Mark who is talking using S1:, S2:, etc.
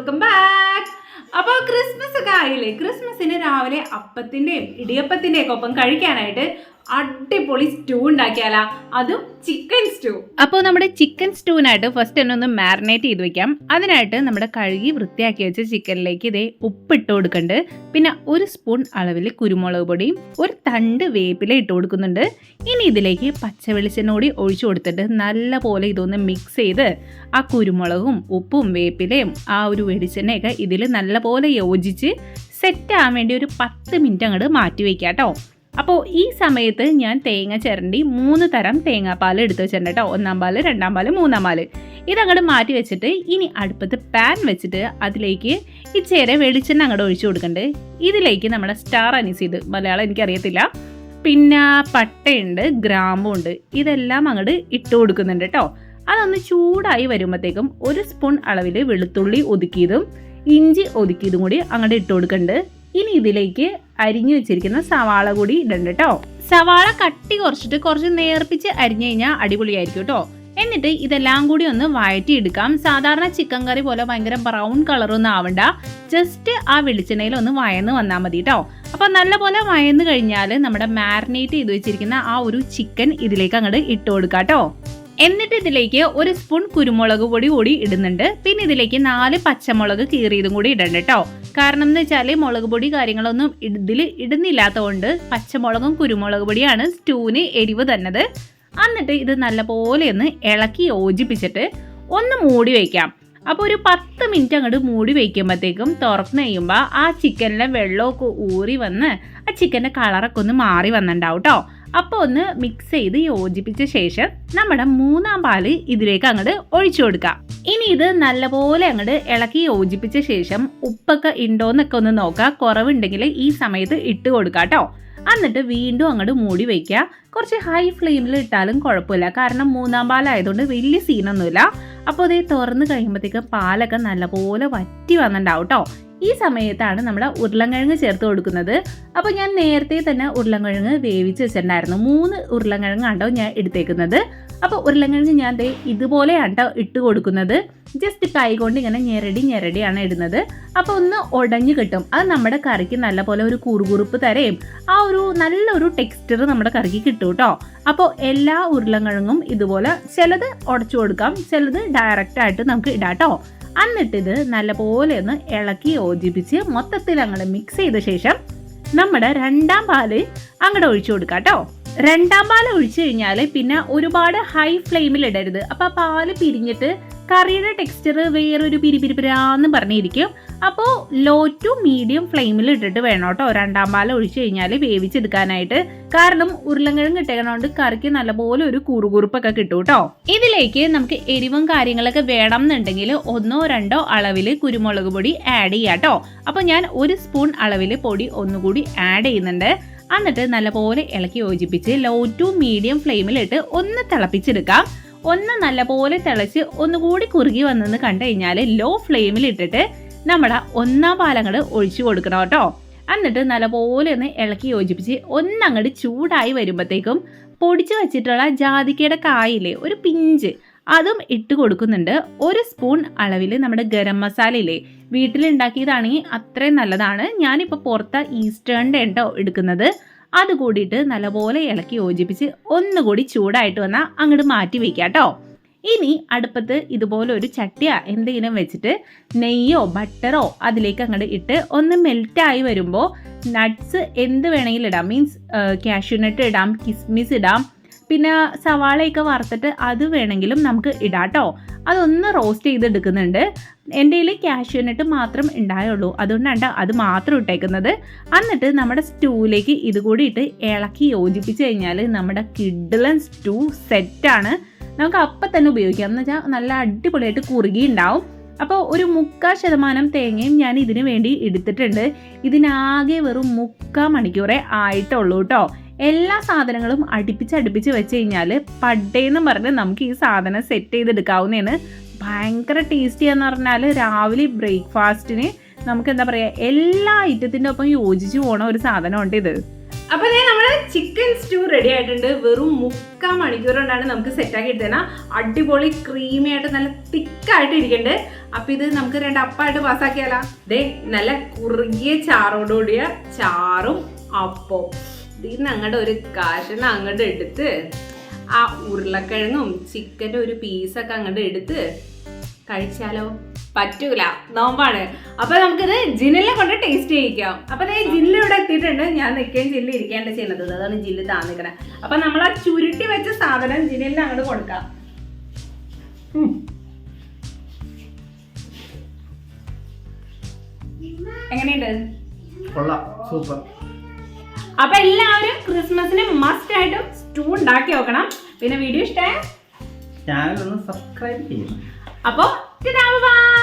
S1: Welcome back അപ്പോൾ Christmas ഒക്കെ ആയില്ലേ? ക്രിസ്മസിന് രാവിലെ അപ്പത്തിന്റെയും ഇടിയപ്പത്തിന്റെയും ഒക്കെ ഒപ്പം കഴിക്കാനായിട്ട് അടിപൊളി സ്റ്റൂ ഉണ്ടാക്കിയാലാ. അതും ചിക്കൻ സ്റ്റൂ. അപ്പോൾ നമ്മുടെ ചിക്കൻ സ്റ്റൂവിനായിട്ട് ഫസ്റ്റ് തന്നെ ഒന്ന് മാരിനേറ്റ് ചെയ്ത് വെക്കാം. അതിനായിട്ട് നമ്മുടെ കഴുകി വൃത്തിയാക്കി വെച്ച ചിക്കനിലേക്ക് ഇതേ ഉപ്പിട്ട് കൊടുക്കുന്നുണ്ട് പിന്നെ ഒരു സ്പൂൺ അളവിൽ കുരുമുളക് പൊടിയും ഒരു തണ്ട് വേപ്പില ഇട്ട് കൊടുക്കുന്നുണ്ട്. ഇനി ഇതിലേക്ക് പച്ച വെളിച്ചെണ്ണ ഒഴിച്ചു കൊടുത്തിട്ട് നല്ല പോലെ ഇതൊന്ന് മിക്സ് ചെയ്ത് ആ കുരുമുളകും ഉപ്പും വേപ്പിലയും ആ ഒരു വെളിച്ചെണ്ണയൊക്കെ ഇതിൽ നല്ല പോലെ യോജിച്ച് സെറ്റ് ആവാൻ വേണ്ടി ഒരു പത്ത് മിനിറ്റ് അങ്ങോട്ട് മാറ്റി വയ്ക്കാം കേട്ടോ അപ്പോൾ ഈ സമയത്ത് ഞാൻ തേങ്ങ ചിരണ്ടി മൂന്ന് തരം തേങ്ങാപ്പാൽ എടുത്ത് വെച്ചിട്ടുണ്ട് കേട്ടോ. ഒന്നാം പാൽ രണ്ടാം പാൽ മൂന്നാം പാൽ. ഇതങ്ങോട്ട് മാറ്റി വെച്ചിട്ട് ഇനി അടുപ്പത്ത് പാൻ വെച്ചിട്ട് അതിലേക്ക് ഈ ചേര വെളിച്ചെണ്ണ അങ്ങോട്ട് ഒഴിച്ചു കൊടുക്കണ്ട്. ഇതിലേക്ക് നമ്മുടെ സ്റ്റാർ അനീസ് ഇത് മലയാളം എനിക്കറിയത്തില്ല. പിന്നെ പട്ടയുണ്ട് ഗ്രാമ്പുണ്ട് ഇതെല്ലാം അങ്ങോട്ട് ഇട്ട് കൊടുക്കുന്നുണ്ട് കേട്ടോ. അതൊന്ന് ചൂടായി വരുമ്പോഴത്തേക്കും ഒരു സ്പൂൺ അളവിൽ വെളുത്തുള്ളി ഒതുക്കിയതും ഇഞ്ചി ഒതുക്കിയതും കൂടി അങ്ങോട്ട് ഇട്ട് കൊടുക്കുന്നുണ്ട് ഇനി ഇതിലേക്ക് അരിഞ്ഞു വെച്ചിരിക്കുന്ന സവാള കൂടി ഇടണ്ട കേട്ടോ സവാള കട്ടി കുറച്ചിട്ട് കുറച്ച് നേർപ്പിച്ച് അരിഞ്ഞു കഴിഞ്ഞാൽ അടിപൊളിയായിരിക്കും കേട്ടോ എന്നിട്ട് ഇതെല്ലാം കൂടി ഒന്ന് വഴറ്റി എടുക്കാം സാധാരണ ചിക്കൻ കറി പോലെ ഭയങ്കര ബ്രൗൺ കളറൊന്നും ആവണ്ട. ജസ്റ്റ് ആ വെളിച്ചെണ്ണയിൽ ഒന്ന് വയന്ന് വന്നാൽ മതി കേട്ടോ അപ്പൊ നല്ലപോലെ വയന്ന് കഴിഞ്ഞാൽ നമ്മുടെ മാരിനേറ്റ് ചെയ്ത് വെച്ചിരിക്കുന്ന ആ ഒരു ചിക്കൻ ഇതിലേക്ക് അങ്ങോട്ട് ഇട്ട് കൊടുക്കാം കേട്ടോ എന്നിട്ട് ഇതിലേക്ക് ഒരു സ്പൂൺ കുരുമുളക് പൊടി കൂടി ഇടുന്നുണ്ട്. പിന്നെ ഇതിലേക്ക് നാല് പച്ചമുളക് കീറിയതും കൂടി ഇടണ്ട കേട്ടോ. കാരണം എന്ന് വെച്ചാൽ മുളക് പൊടി കാര്യങ്ങളൊന്നും ഇതിൽ ഇടുന്നില്ലാത്തതുകൊണ്ട് പച്ചമുളകും കുരുമുളക് പൊടിയാണ് സ്റ്റൂവിന് എരിവ് തന്നത്. എന്നിട്ട് ഇത് നല്ലപോലെ ഒന്ന് ഇളക്കി യോജിപ്പിച്ചിട്ട് ഒന്ന് മൂടി വയ്ക്കാം അപ്പോൾ ഒരു പത്ത് മിനിറ്റ് അങ്ങോട്ട് മൂടി വയ്ക്കുമ്പോഴത്തേക്കും തുറന്ന് കഴിയുമ്പോൾ ആ ചിക്കനിലെ വെള്ളമൊക്കെ ഊറി വന്ന് ആ ചിക്കന്റെ കളറൊക്കെ ഒന്ന് മാറി വന്നിട്ടുണ്ടാവും കേട്ടോ അപ്പോൾ ഒന്ന് മിക്സ് ചെയ്ത് യോജിപ്പിച്ച ശേഷം നമ്മുടെ മൂന്നാം പാൽ ഇതിലേക്ക് അങ്ങോട്ട് ഒഴിച്ചു കൊടുക്കാം. ഇനി ഇത് നല്ലപോലെ അങ്ങോട്ട് ഇളക്കി യോജിപ്പിച്ച ശേഷം ഉപ്പൊക്കെ ഉണ്ടോന്നൊക്കെ ഒന്ന് നോക്കാം. കുറവുണ്ടെങ്കിൽ ഈ സമയത്ത് ഇട്ട് കൊടുക്കാം കേട്ടോ എന്നിട്ട് വീണ്ടും അങ്ങോട്ട് മൂടി വയ്ക്കുക കുറച്ച് ഹൈ ഫ്ലെയിമിൽ ഇട്ടാലും കുഴപ്പമില്ല. കാരണം മൂന്നാം പാലായതുകൊണ്ട് വലിയ സീനൊന്നുമില്ല അപ്പോൾ ഇത് തുറന്ന് കഴിയുമ്പോഴത്തേക്ക് പാലൊക്കെ നല്ലപോലെ വറ്റി വന്നിട്ടുണ്ടാവും കേട്ടോ ഈ സമയത്താണ് നമ്മൾ ഉരുളൻകിഴങ്ങ് ചേർത്ത് കൊടുക്കുന്നത്. അപ്പോൾ ഞാൻ നേരത്തെ തന്നെ ഉരുളൻകിഴങ്ങ് വേവിച്ച് വെച്ചിട്ടുണ്ടായിരുന്നു. മൂന്ന് ഉരുളൻകിഴങ്ങാണ്ടോ ഞാൻ എടുത്തേക്കുന്നത്. അപ്പോൾ ഉരുളൻകിഴങ്ങ് ഞാൻ ദേ ഇതുപോലെയാണ്ടോ ഇട്ട് കൊടുക്കുന്നത്. ജസ്റ്റ് കൈ കൊണ്ട് ഇങ്ങനെ ഞെരടി ഞെരടിയാണ് ഇടുന്നത്. അപ്പോൾ ഒന്ന് ഉടഞ്ഞു കിട്ടും. അത് നമ്മുടെ കറിക്ക് നല്ലപോലെ ഒരു കുറുകുറുപ്പ് തരയും ആ ഒരു നല്ലൊരു ടെക്സ്ചർ നമ്മുടെ കറിക്ക് കിട്ടും കേട്ടോ അപ്പോൾ എല്ലാ ഉരുളൻകിഴങ്ങും ഇതുപോലെ ചിലത് ഉടച്ചു കൊടുക്കാം. ചിലത് ഡയറക്റ്റായിട്ട് നമുക്ക് ഇടാം കേട്ടോ എന്നിട്ടിത് നല്ലപോലെ ഒന്ന് ഇളക്കി യോജിപ്പിച്ച് മൊത്തത്തിൽ അങ്ങോട്ട് മിക്സ് ചെയ്ത ശേഷം നമ്മുടെ രണ്ടാം പാൽ അങ്ങോട്ട് ഒഴിച്ചു കൊടുക്കാം കേട്ടോ രണ്ടാം പാൽ ഒഴിച്ചു കഴിഞ്ഞാൽ പിന്നെ ഒരുപാട് ഹൈ ഫ്ലെയിമിൽ ഇടരുത്. അപ്പോൾ പാൽ പിരിഞ്ഞിട്ട് കറിയുടെ ടെക്സ്ചർ വേറൊരു പിരിപിരിപ്പിരാന്ന് പറഞ്ഞിരിക്കും. അപ്പോൾ ലോ ടു മീഡിയം ഫ്ലെയിമിൽ ഇട്ടിട്ട് വേണം കേട്ടോ. രണ്ടാം പാലം ഒഴിച്ചു കഴിഞ്ഞാൽ വേവിച്ചെടുക്കാനായിട്ട്. കാരണം ഉരുളങ്കിഴങ്ങ് ഇട്ടേക്കണോണ്ട് കറിക്ക് നല്ലപോലെ ഒരു കുറുകുറുപ്പൊക്കെ കിട്ടും കേട്ടോ. ഇതിലേക്ക് നമുക്ക് എരിവും കാര്യങ്ങളൊക്കെ വേണം എന്നുണ്ടെങ്കിൽ ഒന്നോ രണ്ടോ അളവിൽ കുരുമുളക് പൊടി ആഡ് ചെയ്യാം കേട്ടോ. അപ്പോൾ ഞാൻ ഒരു സ്പൂൺ അളവിൽ പൊടി ഒന്നുകൂടി ആഡ് ചെയ്യുന്നുണ്ട്. എന്നിട്ട് നല്ലപോലെ ഇളക്കി യോജിപ്പിച്ച് ലോ ടു മീഡിയം ഫ്ലെയിമിലിട്ട് ഒന്ന് തിളപ്പിച്ചെടുക്കാം. ഒന്ന് നല്ലപോലെ തിളച്ച് ഒന്നുകൂടി കുറുകി വന്നെന്ന് കണ്ടു കഴിഞ്ഞാൽ ലോ ഫ്ലെയിമിൽ ഇട്ടിട്ട് നമ്മുടെ ഒന്നാം പാലങ്ങട് ഒഴിച്ചു കൊടുക്കണം കേട്ടോ. എന്നിട്ട് നല്ലപോലെ ഒന്ന് ഇളക്കി യോജിപ്പിച്ച് ഒന്നങ്ങട് ചൂടായി വരുമ്പോഴത്തേക്കും പൊടിച്ചു വച്ചിട്ടുള്ള ജാതിക്കയുടെ കായില്ലേ ഒരു പിഞ്ച് അതും ഇട്ട് കൊടുക്കുന്നുണ്ട്. ഒരു സ്പൂൺ അളവിൽ നമ്മുടെ ഗരം മസാല ഇല്ലേ വീട്ടിലുണ്ടാക്കിയതാണെങ്കിൽ അത്രയും നല്ലതാണ്. ഞാനിപ്പോൾ പുറത്ത് ഈസ്റ്റേണിന്റെ ഉണ്ടോ എടുക്കുന്നത്. അത് കൂടിയിട്ട് നല്ലപോലെ ഇളക്കി യോജിപ്പിച്ച് ഒന്നുകൂടി ചൂടായിട്ട് വന്നാൽ അങ്ങോട്ട് മാറ്റി വയ്ക്കാം കേട്ടോ ഇനി അടുപ്പത്ത് ഇതുപോലെ ഒരു ചട്ടിയ എന്തെങ്കിലും വെച്ചിട്ട് നെയ്യോ ബട്ടറോ അതിലേക്ക് അങ്ങോട്ട് ഇട്ട് ഒന്ന് മെൽറ്റായി വരുമ്പോൾ നട്ട്സ് എന്ത് വേണമെങ്കിലും ഇടാം. മീൻസ് കാഷ്യൂ ഇടാം കിസ്മിസ് ഇടാം. പിന്നെ സവാളയൊക്കെ വറുത്തിട്ട് അത് വേണമെങ്കിലും നമുക്ക് ഇടാം കേട്ടോ അതൊന്ന് റോസ്റ്റ് ചെയ്തെടുക്കുന്നുണ്ട്. എന്റെ കയ്യിൽ കാഷ്യൂനട്ട് മാത്രം ഉണ്ടായുള്ളൂ. അതുകൊണ്ടാണ് അത് മാത്രം ഇട്ടേക്കുന്നത്. എന്നിട്ട് നമ്മുടെ സ്റ്റൂവിലേക്ക് ഇത് കൂടി ഇട്ട് ഇളക്കി യോജിപ്പിച്ച് കഴിഞ്ഞാൽ നമ്മുടെ കിഡ്ലൻ സ്റ്റൂ സെറ്റാണ് നമുക്ക് അപ്പം തന്നെ ഉപയോഗിക്കാം. എന്ന് വെച്ചാൽ നല്ല അടിപൊളിയായിട്ട് കുറുകി ഉണ്ടാവും അപ്പോൾ ഒരു മുക്കാൽ ശതമാനം തേങ്ങയും ഞാൻ ഇതിനു വേണ്ടി എടുത്തിട്ടുണ്ട്. ഇതിനാകെ വെറും മുക്കാൽ മണിക്കൂറേ ആയിട്ടുള്ളൂ കേട്ടോ. എല്ലാ സാധനങ്ങളും അടുപ്പിച്ച് അടുപ്പിച്ച് വെച്ച് കഴിഞ്ഞാൽ പഡ്ഡേന്ന് പറഞ്ഞ് നമുക്ക് ഈ സാധനം സെറ്റ് ചെയ്തെടുക്കാവുന്നതാണ്. ഭയങ്കര ടേസ്റ്റി എന്ന് പറഞ്ഞാൽ രാവിലെ ബ്രേക്ക്ഫാസ്റ്റിന് നമുക്ക് എന്താ പറയുക എല്ലാ ഐറ്റത്തിന്റെ ഒപ്പം യോജിച്ച് പോണ ഒരു സാധനമുണ്ട് ഇത് അപ്പൊ ദേ നമ്മുടെ ചിക്കൻ സ്റ്റൂ റെഡി ആയിട്ടുണ്ട്. വെറും മുക്കാൽ മണിക്കൂർ കൊണ്ടാണ് നമുക്ക് സെറ്റ് ആക്കി എടുത്തത്. അടിപൊളി ക്രീമി ആയിട്ട് നല്ല തിക്കായിട്ട് ഇരിക്കണ്ട് അപ്പൊ ഇത് നമുക്ക് രണ്ട് അപ്പായിട്ട് പാസ്സാക്കിയാലോ ദേ നല്ല കുറുകിയ ചാറോടുകൂടിയ ചാറും അപ്പവും. ഇതിന്ന് അങ്ങോട്ട് ഒരു കാശിന് അങ്ങോട്ട് എടുത്ത് ആ ഉരുളക്കിഴങ്ങും ചിക്കന്റെ ഒരു പീസൊക്കെ അങ്ങോട്ട് എടുത്ത് കഴിച്ചാലോ? പറ്റൂല. നോമ്പാണ്. അപ്പൊ നമുക്കിത് ജിന്നിലെ കൊണ്ട് ടേസ്റ്റ് ചെയ്യിക്കാം. അപ്പൊ ദേ ജില്ല ഇവിടെ എത്തിയിട്ടുണ്ട്. ഞാൻ നിൽക്കുകയും ജില്ല ഇരിക്കേണ്ട ചെയ്യുന്നത്. അതാണ് ജില്ല് താന്നിക്കണേ അപ്പൊ നമ്മൾ ആ ചുരുട്ടി വെച്ച സാധനം ജിന്നിലിന് അങ്ങോട്ട് കൊടുക്കാം. എങ്ങനെയുണ്ട്?
S2: സൂപ്പർ.
S1: അപ്പൊ എല്ലാവരും ക്രിസ്മസിന് മസ്റ്റ് ആയിട്ടും സ്റ്റൂ ഉണ്ടാക്കി നോക്കണം പിന്നെ വീഡിയോ ഇഷ്ടമായ
S2: ചാനൽ ഒന്ന് സബ്സ്ക്രൈബ് ചെയ്യണം
S1: അപ്പൊ ബൈ